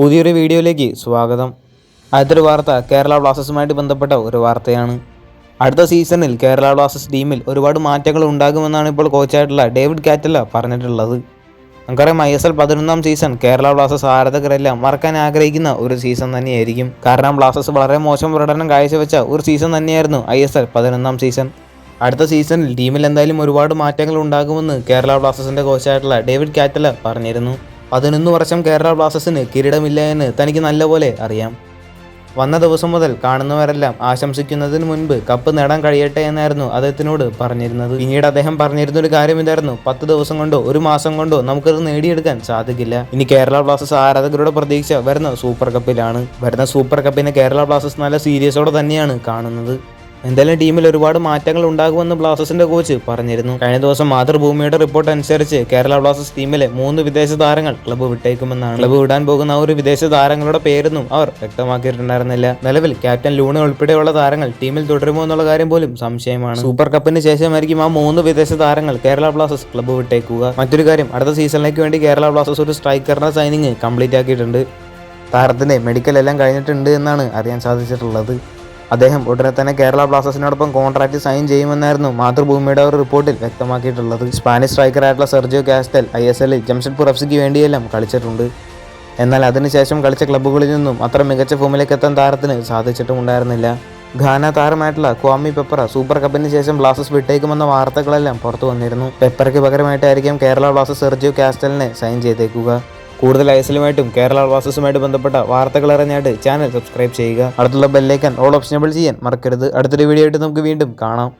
പുതിയൊരു വീഡിയോയിലേക്ക് സ്വാഗതം. അടുത്തൊരു വാർത്ത കേരള ബ്ലാസ്റ്റേഴ്സുമായിട്ട് ബന്ധപ്പെട്ട ഒരു വാർത്തയാണ്. അടുത്ത സീസണിൽ കേരള ബ്ലാസ്റ്റേഴ്സ് ടീമിൽ ഒരുപാട് മാറ്റങ്ങൾ ഉണ്ടാകുമെന്നാണ് ഇപ്പോൾ കോച്ചായിട്ടുള്ള ഡേവിഡ് കാറ്റല പറഞ്ഞിട്ടുള്ളത്. നമുക്കറിയാം ഐ എസ് എൽ പതിനൊന്നാം സീസൺ കേരള ബ്ലാസ്റ്റേഴ്സ് ആരാധകരെല്ലാം മറക്കാൻ ആഗ്രഹിക്കുന്ന ഒരു സീസൺ തന്നെയായിരിക്കും. കാരണം ബ്ലാസ്റ്റേഴ്സ് വളരെ മോശം പ്രകടനം കാഴ്ചവെച്ച ഒരു സീസൺ തന്നെയായിരുന്നു ഐ എസ് എൽ പതിനൊന്നാം സീസൺ. അടുത്ത സീസണിൽ ടീമിൽ എന്തായാലും ഒരുപാട് മാറ്റങ്ങൾ ഉണ്ടാകുമെന്ന് കേരള ബ്ലാസ്റ്റേഴ്സിന്റെ കോച്ചായിട്ടുള്ള ഡേവിഡ് കാറ്റല പറഞ്ഞിരുന്നു. പതിനൊന്ന് വർഷം കേരള ബ്ലാസ്റ്റേഴ്സിന് കിരീടമില്ല എന്ന് തനിക്ക് നല്ലപോലെ അറിയാം. വന്ന ദിവസം മുതൽ കാണുന്നവരെല്ലാം ആശംസിക്കുന്നതിന് മുൻപ് കപ്പ് നേടാൻ കഴിയട്ടെ എന്നായിരുന്നു അദ്ദേഹത്തിനോട് പറഞ്ഞിരുന്നത്. പിന്നീട് അദ്ദേഹം പറഞ്ഞിരുന്ന ഒരു കാര്യം ഇതായിരുന്നു പത്ത് ദിവസം കൊണ്ടോ ഒരു മാസം കൊണ്ടോ നമുക്കത് നേടിയെടുക്കാൻ സാധിക്കില്ല. ഇനി കേരള ബ്ലാസ്റ്റേഴ്സ് ആരാധകരുടെ പ്രതീക്ഷ വരുന്ന സൂപ്പർ കപ്പിലാണ്. വരുന്ന സൂപ്പർ കപ്പിനെ കേരള ബ്ലാസ്റ്റേഴ്സ് നല്ല സീരിയസോടെ തന്നെയാണ് കാണുന്നത്. എന്തായാലും ടീമിൽ ഒരുപാട് മാറ്റങ്ങൾ ഉണ്ടാകുമെന്ന് ബ്ലാസ്റ്റേഴ്സിന്റെ കോച്ച് പറഞ്ഞിരുന്നു. കഴിഞ്ഞ ദിവസം മാതൃഭൂമിയുടെ റിപ്പോർട്ട് അനുസരിച്ച് കേരള ബ്ലാസ്റ്റേഴ്സ് ടീമിലെ മൂന്ന് വിദേശ താരങ്ങൾ ക്ലബ്ബ് വിട്ടേക്കുമെന്നാണ്. ക്ലബ്ബ് വിടാൻ പോകുന്ന ഒരു വിദേശ താരങ്ങളുടെ പേരൊന്നും അവർ വ്യക്തമാക്കിയിട്ടുണ്ടായിരുന്നില്ല. നിലവിൽ ക്യാപ്റ്റൻ ലൂണ ഉൾപ്പെടെയുള്ള താരങ്ങൾ ടീമിൽ തുടരുമോ എന്നുള്ള കാര്യം പോലും സംശയമാണ്. സൂപ്പർ കപ്പിന് ശേഷമായിരിക്കും ആ മൂന്ന് വിദേശ താരങ്ങൾ കേരള ബ്ലാസ്റ്റേഴ്സ് ക്ലബ്ബ് വിട്ടേക്കുക. മറ്റൊരു കാര്യം അടുത്ത സീസണിലേക്ക് വേണ്ടി കേരള ബ്ലാസ്റ്റേഴ്സ് ഒരു സ്ട്രൈക്കറിന്റെ സൈനിങ് കംപ്ലീറ്റ് ആക്കിയിട്ടുണ്ട്. താരത്തിന്റെ മെഡിക്കൽ എല്ലാം കഴിഞ്ഞിട്ടുണ്ട് എന്നാണ് അറിയാൻ സാധിച്ചിട്ടുള്ളത്. അദ്ദേഹം ഉടനെ തന്നെ കേരള ബ്ലാസ്റ്റേഴ്സിനോടൊപ്പം കോൺട്രാക്ട് സൈൻ ചെയ്യുമെന്നായിരുന്നു മാതൃഭൂമിയുടെ ഒരു റിപ്പോർട്ടിൽ വ്യക്തമാക്കിയിട്ടുള്ളത്. സ്പാനിഷ് സ്ട്രൈക്കറായിട്ടുള്ള സെർജിയോ കാസ്റ്റൽ ഐ എസ് എല്ലിൽ ജംഷഡ്പൂർ എഫ്സിക്ക് വേണ്ടിയെല്ലാം കളിച്ചിട്ടുണ്ട്. എന്നാൽ അതിനുശേഷം കളിച്ച ക്ലബ്ബുകളിൽ നിന്നും അത്ര മികച്ച ഫോമിലേക്ക് എത്താൻ താരത്തിന് സാധിച്ചിട്ടുമുണ്ടായിരുന്നില്ല. ഘാന താരമായിട്ടുള്ള ക്വാമി പെപ്പറ സൂപ്പർ കപ്പിന് ശേഷം ബ്ലാസ്റ്റേഴ്സ് വിട്ടേക്കുമെന്ന വാർത്തകളെല്ലാം പുറത്തു വന്നിരുന്നു പെപ്പറയ്ക്ക് പകരമായിട്ടായിരിക്കും കേരള ബ്ലാസ്റ്റേഴ്സ് സെർജിയോ കാസ്റ്റലിനെ സൈൻ ചെയ്തേക്കുക. കൂടുതൽ ഐസലുമായിട്ടും കേരള ബ്ലാസ്റ്റേഴ്സുമായിട്ട് ബന്ധപ്പെട്ട വാർത്തകൾ അറിഞ്ഞായിട്ട് ചാനൽ സബ്സ്ക്രൈബ് ചെയ്യുക. അടുത്തുള്ള ബെല്ലൈക്കൻ ഓൾ ഓപ്ഷനബിൾ ചെയ്യാൻ മറക്കരുത്. അടുത്തൊരു വീഡിയോ ആയിട്ട് നമുക്ക് വീണ്ടും കാണാം.